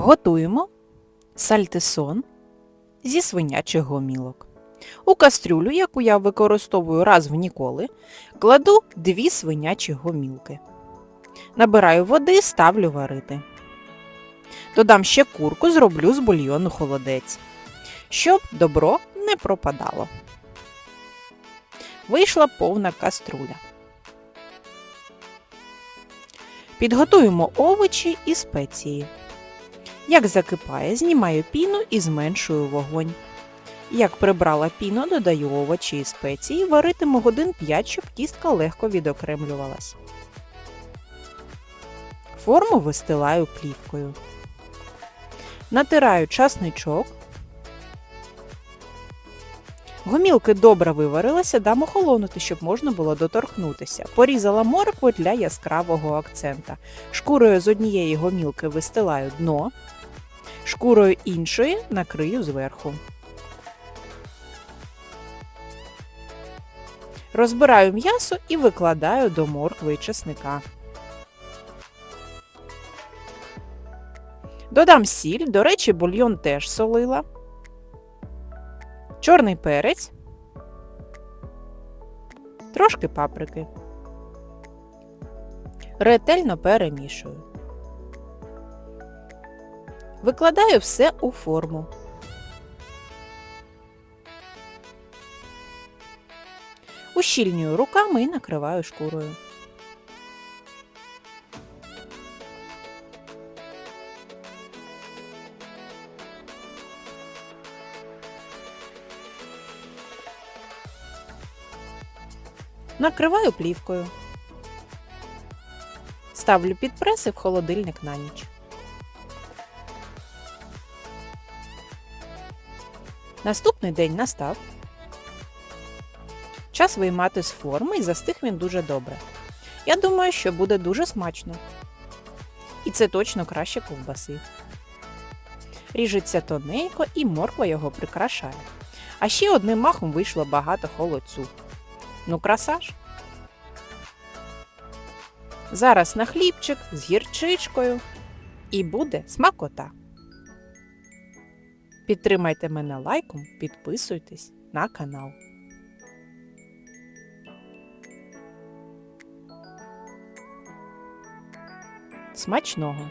Готуємо сальтисон зі свинячих гомілок. У кастрюлю, яку я використовую раз в ніколи, кладу дві свинячі гомілки. Набираю води, ставлю варити. Додам ще курку, зроблю з бульйону холодець, щоб добро не пропадало. Вийшла повна каструля. Підготуємо овочі і спеції. Як закипає, знімаю піну і зменшую вогонь. Як прибрала піну, додаю овочі і спеції, варитиму годин 5, щоб кістка легко відокремлювалась. Форму вистилаю плівкою. Натираю часничок. Гомілки добре виварилися, дам охолонути, щоб можна було доторкнутися. Порізала моркву для яскравого акцента. Шкурою з однієї гомілки вистилаю дно, шкурою іншої накрию зверху. Розбираю м'ясо і викладаю до моркви чесника. Додам сіль, до речі, бульйон теж солила. Чорний перець. Трошки паприки. Ретельно перемішую. Викладаю все у форму. Ущільнюю руками і накриваю шкурою. Накриваю плівкою. Ставлю під преси в холодильник на ніч. Наступний день настав. Час виймати з форми і застиг він дуже добре. Я думаю, що буде дуже смачно. І це точно краще ковбаси. Ріжеться тоненько і морква його прикрашає. А ще одним махом вийшло багато холодцю. Ну, краса ж. Зараз на хлібчик з гірчичкою. І буде смакота. Підтримайте мене лайком, підписуйтесь на канал. Смачного!